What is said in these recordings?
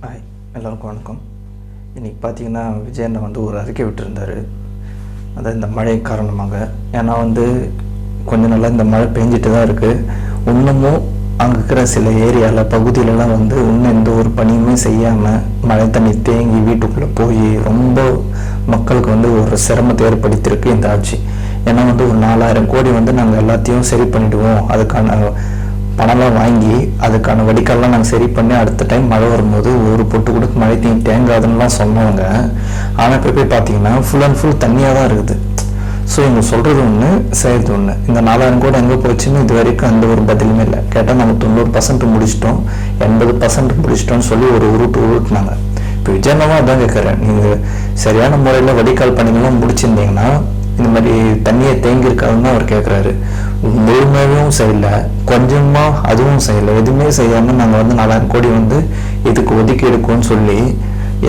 Hi எல்லோருக்கும் வணக்கம். இன்றைக்கி பார்த்தீங்கன்னா விஜயண்ணா வந்து ஒரு அறிக்கை விட்டுருந்தார். அதான் இந்த மழை காரணமாக. ஏன்னா வந்து கொஞ்ச நாளாக இந்த மழை பெஞ்சிட்டு தான் இருக்குது இன்னமும் அங்கே இருக்கிற சில ஏரியாவில் பகுதியிலலாம் வந்து இன்னும் எந்த ஒரு பணியுமே செய்யாமல் மழை தண்ணி தேங்கி வீட்டுக்குள்ளே போய் ரொம்ப மக்களுக்கு வந்து ஒரு சிரமத்தை ஏற்படுத்தியிருக்கு இந்த ஆட்சி. ஏன்னா வந்து ஒரு நாலாயிரம் கோடி வந்து நாங்கள் எல்லாத்தையும் சரி பண்ணிவிடுவோம் அதுக்கான பணம்லாம் வாங்கி அதுக்கான வடிகால்லாம் நாங்கள் சரி பண்ணி அடுத்த டைம் மழை வரும்போது ஒரு பொட்டு கூட மழை தண்ணி தேங்காதுன்னுலாம் சொன்னவங்க ஆனால் இப்போ போய் பார்த்தீங்கன்னா ஃபுல் அண்ட் ஃபுல் தண்ணியாக தான் இருக்குது. ஸோ இவங்க சொல்கிறது ஒன்று செய்கிறது ஒன்று இந்த நாலாயிரம் கோடி எங்கே போச்சுன்னு இது வரைக்கும் அந்த ஒரு பதிலுமே இல்லை. கேட்டால் நம்ம தொண்ணூறு பர்சன்ட் முடிச்சிட்டோம். எண்பது பர்சன்ட் முடிச்சிட்டோம்னு சொல்லி ஒரு உருட்டு உருட்டுனாங்க. இப்போ விஜயனமாக அதான் கேட்குறேன் நீங்கள் சரியான முறையில் வடிகால் பணிகளும் முடிச்சிருந்தீங்கன்னா இந்த மாதிரி தண்ணியை தேங்கியிருக்காதுன்னு அவர் கேட்குறாரு முழுமையும் செய்யல கொஞ்சமாக அதுவும் செய்யலை எதுவுமே செய்யாமல் நாங்கள் வந்து நாலாயிரம் கோடி வந்து இதுக்கு ஒதுக்கி எடுக்கோன்னு சொல்லி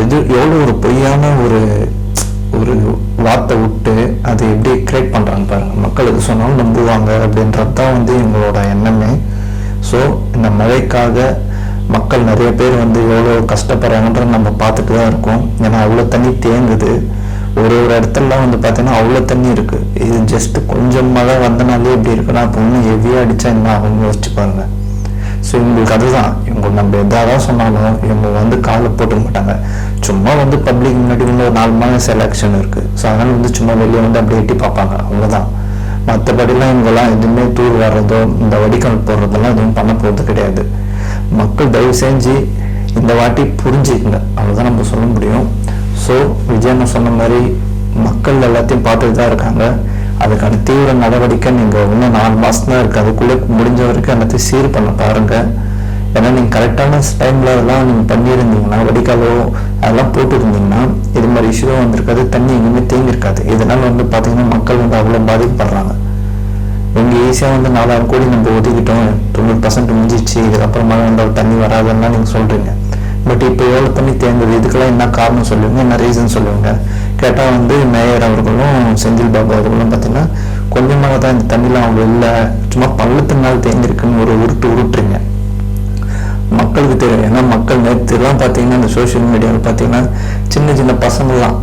எது எவ்வளோ ஒரு பொய்யான ஒரு ஒரு வார்த்தை விட்டு அது எப்படி கிரியேட் பண்ணுறாங்க பாருங்க. மக்கள் எது சொன்னாலும் நம்புவாங்க அப்படின்றது தான் வந்து எங்களோட எண்ணமே. ஸோ இந்த மழைக்காக மக்கள் நிறைய பேர் வந்து எவ்வளோ கஷ்டப்படுறாங்கன்றத நம்ம பார்த்துட்டு தான் இருக்கோம். ஏன்னா அவ்வளோ தண்ணி தேங்குது. ஒரு ஒரு இடத்துலலாம் வந்து பார்த்தீங்கன்னா அவ்வளோ தண்ணி இருக்குது இது ஜஸ்ட் கொஞ்சம் மழை வந்தனாலே இப்படி இருக்குன்னா அப்போ இன்னும் ஹெவியாக அடித்தா என்ன ஆகும்னு யோசிச்சு பாருங்க. ஸோ இவங்களுக்கு அதுதான். இவங்க நம்ம எதாவது சொன்னாலும் இவங்க வந்து காலை போட்டுக்க மாட்டாங்க. சும்மா வந்து பப்ளிக் முன்னாடி வந்து ஒரு நாலு மாதம் செலெக்ஷன் இருக்குது ஸோ அதனால் வந்து சும்மா வெளியே வந்து அப்படியே எட்டி பார்ப்பாங்க. அவ்வளோதான் மற்றபடிலாம் இவங்கெல்லாம் எதுவுமே தூர் வர்றதோ இந்த வடிகால் போடுறதெல்லாம் எதுவும் பண்ண போகிறது கிடையாது. மக்கள் தயவு செஞ்சு இந்த வாட்டி புரிஞ்சுக்கங்க. அவ்வளோதான் நம்ம சொல்ல முடியும். ஸோ விஜயண்ணா சொன்ன மாதிரி மக்கள் எல்லாத்தையும் பார்த்துட்டு தான் இருக்காங்க. அதுக்கான தீவிர நடவடிக்கை நீங்கள் இன்னும் நாலு மாதம் தான் இருக்குது அதுக்குள்ளே முடிஞ்ச வரைக்கும் எல்லாத்தையும் சீர் பண்ண பாருங்கள் ஏன்னா நீங்கள் கரெக்டான டைமில் அதெல்லாம் நீங்கள் பண்ணியிருந்தீங்கன்னா வடிகாலோ அதெல்லாம் போட்டுருந்தீங்கன்னா இது மாதிரி இஷ்யூவாக வந்திருக்காது. தண்ணி எங்கேயுமே தேங்கியிருக்காது இதனால் வந்து பார்த்தீங்கன்னா மக்கள் வந்து அவ்வளோ பாதிக்கப்படுறாங்க. இவங்க ஈஸியாக வந்து நாலாயிரம் கோடி நம்ம ஒதுக்கிட்டோம். தொண்ணூறு பர்சன்ட் முடிஞ்சிச்சு. இதுக்கப்புறமா வந்து தண்ணி வராதுன்னா நீங்கள் சொல்கிறீங்க பட் இப்போ எவ்வளோ தண்ணி தேங்குது இதுக்கெல்லாம் என்ன காரணம் சொல்லுவீங்க என்ன ரீசன் சொல்லுவீங்க கேட்டால் வந்து மேயர் அவர்களும் செந்தில் பாபு அவர்களும் பார்த்தீங்கன்னா கொஞ்சமாக தான் இந்த தண்ணிலாம் அவங்க இல்லை சும்மா பள்ளத்தினால தேங்கியிருக்குன்னு ஒரு உருட்டு உருட்டுறீங்க. மக்களுக்கு தெரியும். ஏன்னா மக்கள் நேற்றுலாம் பார்த்தீங்கன்னா இந்த சோஷியல் மீடியாவில் பார்த்தீங்கன்னா சின்ன சின்ன பசங்கள்லாம்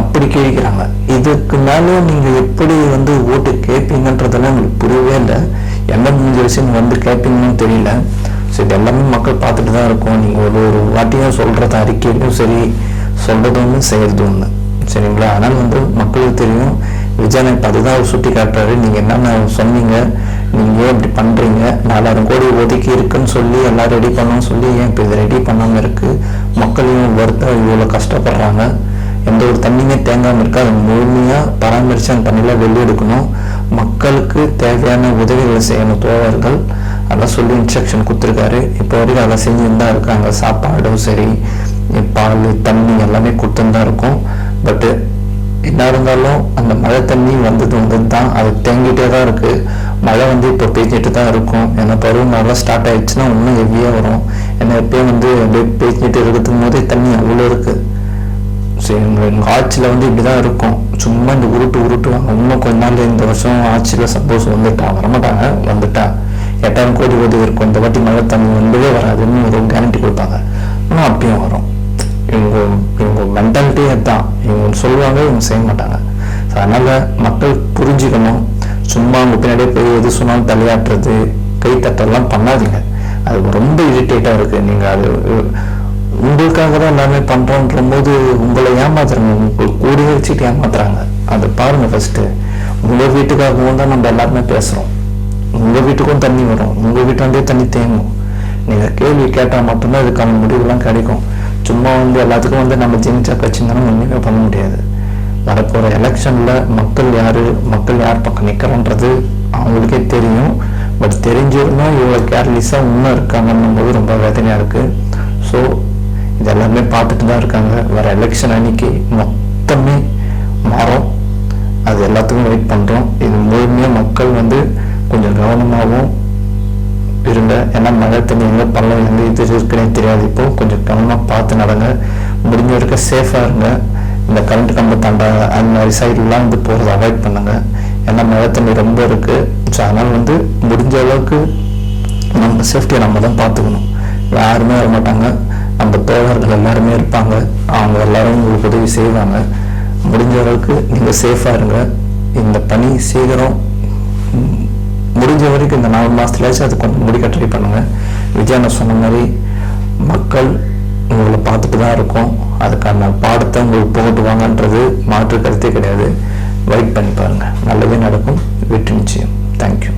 அப்படி கேட்குறாங்க. இதுக்கு மேலே நீங்கள் எப்படி வந்து ஓட்டு கேட்பீங்கன்றதெல்லாம் எங்களுக்கு புரியவே இல்லை. என்ன முடிஞ்ச விஷயம் வந்து கேட்பீங்கன்னு தெரியல. ஸோ இது எல்லாமே மக்கள் பார்த்துட்டு தான் இருக்கோம். நீங்கள் ஒரு ஒரு வாட்டியும் சொல்கிறது அறிக்கையிலும் சரி சொல்கிறது ஒன்று செய்கிறது ஒன்று சரிங்களா? ஆனால் வந்து மக்களுக்கு தெரியும். விஜயனை இப்போ அதுதான் அவர் சுட்டி காட்டுறாரு. நீங்கள் என்னென்ன சொன்னீங்க? நீங்கள் ஏன் இப்படி பண்ணுறீங்க நாலாயிரம் கோடி ஒதுக்கி இருக்குன்னு சொல்லி எல்லாம் ரெடி பண்ணணும்னு சொல்லி ஏன் இப்போ இதை ரெடி பண்ணாமல் இருக்குது மக்களையும் வருத்தம் இவ்வளோ கஷ்டப்படுறாங்க. எந்த ஒரு தண்ணியுமே தேங்காமல் இருக்குது. அதை முழுமையாக பராமரித்து அந்த தண்ணியில் வெளியெடுக்கணும் மக்களுக்கு தேவையான உதவிகளை செய்யணும் தோழர்கள். அதெல்லாம் சொல்லி இன்ஸ்ட்ரக்ஷன் கொடுத்துருக்காரு. இப்போ வரைக்கும் அதெல்லாம் செஞ்சுன்னு தான் இருக்காங்க. சாப்பாடும் சரி பால் தண்ணி எல்லாமே கொடுத்துன்னு தான் இருக்கும். பட்டு என்ன இருந்தாலும் அந்த மழை தண்ணி வந்தது வந்தது தான். அது தேங்கிட்டே தான் இருக்கு. மழை வந்து இப்போ பெஞ்சிட்டு தான் இருக்கும். ஏன்னா பருவமழை ஸ்டார்ட் ஆயிடுச்சுன்னா இன்னும் ஹெவியாக வரும். ஏன்னா எப்பயும் வந்து அப்படியே பெய்ஞ்சிட்டு இருக்கிறதுக்கு போதே தண்ணி அவ்வளோ இருக்கு. சரி எங்கள் எங்கள் ஆட்சியில் வந்து இப்படி தான் இருக்கும். சும்மா இந்த உருட்டு உருட்டுவாங்க. இன்னும் கொஞ்ச நாள் இந்த வருஷம் ஆட்சியில் சப்போஸ் வந்துட்டா வரமாட்டாங்க வந்துட்டா. எட்டாயிரம் கோடி உதவி இருக்கும். இந்த வாட்டி மழை தண்ணி ஒன்பதே வராதுன்னு ஒரு கேரண்டி கொடுப்பாங்க. ஆனால் அப்பயும் வரும். இவங்க இவங்க மென்டாலிட்டியே அதுதான் இவங்க சொல்லுவாங்க இவங்க செய்ய மாட்டாங்க. ஸோ அதனால் மக்கள் புரிஞ்சுக்கணும். சும்மா அவங்க பின்னாடியே போய் எது சொன்னாலும் தலையாட்டுறது கை தட்டெல்லாம் பண்ணாதீங்க. அது ரொம்ப இரிட்டேட்டாக இருக்குது நீங்கள் அது உங்களுக்காக தான் எல்லாமே பண்ணுறோன்ற போது உங்களை ஏமாத்துறாங்க. உங்களுக்கு கூடிய வச்சுட்டு ஏமாத்துறாங்க. அதை பாருங்கள் ஃபஸ்ட்டு உங்கள் வீட்டுக்காகவும் தான் நம்ம எல்லாருமே பேசுகிறோம் உங்கள் வீட்டுக்கும் தண்ணி வரும். உங்கள் வீட்டாண்டே தண்ணி தேங்கும். நீங்கள் கேள்வி கேட்டால் மட்டும்தான் இதுக்கான முடிவுலாம் கிடைக்கும். சும்மா வந்து எல்லாத்துக்கும் வந்து நம்ம ஜெயிச்சா கட்சினாலும் ஒன்றுமே பண்ண முடியாது. வரப்போகிற எலெக்ஷனில் மக்கள் யார் மக்கள் யார் பக்கம் நிற்கிறோன்றது அவங்களுக்கே தெரியும். பட் தெரிஞ்சிருந்தால் இவ்வளோ கேர்லெஸ்ஸாக இன்னும் இருக்காங்கன்னும் போது ரொம்ப வேதனையாக இருக்குது ஸோ இது எல்லாமே பார்த்துட்டு தான் இருக்காங்க. வர எலெக்ஷன் அன்னைக்கு மொத்தமே மாறும். அது எல்லாத்துக்கும் வெயிட் பண்ணுறோம் இது முழுமையாக மக்கள் வந்து கொஞ்சம் கவனமாகவும் இருங்க. ஏன்னா மழை தண்ணி எங்கே பள்ளம் எங்கே இது இருக்குன்னே தெரியாது. இப்போ கொஞ்சம் கவனமாக பார்த்து நடங்க. முடிஞ்ச வரைக்கும் சேஃபாக இருங்க. இந்த கரண்ட் கம்பத்தாண்ட அந்த மாதிரி சைட்லாம் வந்து போகிறத அவாய்ட் பண்ணுங்க. ஏன்னா மழை தண்ணி ரொம்ப இருக்குது ஸோ அதனால் வந்து முடிஞ்ச அளவுக்கு நம்ம சேஃப்டியை நம்ம தான் பார்த்துக்கணும். யாருமே வர மாட்டாங்க நம்ம தோழர்கள் எல்லாருமே இருப்பாங்க. அவங்க எல்லாரும் உங்களுக்கு உதவி செய்வாங்க. முடிஞ்ச அளவுக்கு நீங்கள் சேஃபாக இருங்க. இந்த பணி சீக்கிரம் முடிஞ்ச வரைக்கும் இந்த நாலு மாதத்துலயாச்சும் அது கொஞ்சம் முடிக்க ட்ரை பண்ணுங்கள் விஜயாண்ணா சொன்ன மாதிரி மக்கள் உங்களை பார்த்துட்டு தான் இருக்கோம். அதுக்கான பாடத்தை உங்களுக்கு போட்டுவாங்கன்றது மாற்று கருத்தே கிடையாது. வெயிட் பண்ணி பாருங்கள் நல்லதே நடக்கும். வெற்றி நிச்சயம். தேங்க்யூ